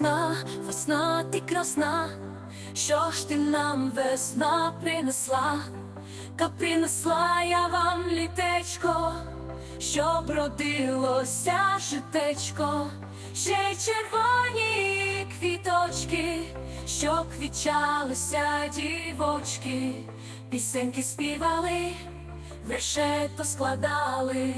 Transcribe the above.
весна, весна ти красна, що ж ти нам весна принесла, Та принесла я вам літечко, щоб родилося житечко, ще й червоні квіточки, що квічалися дівочки, пісеньки співали, вершето складали.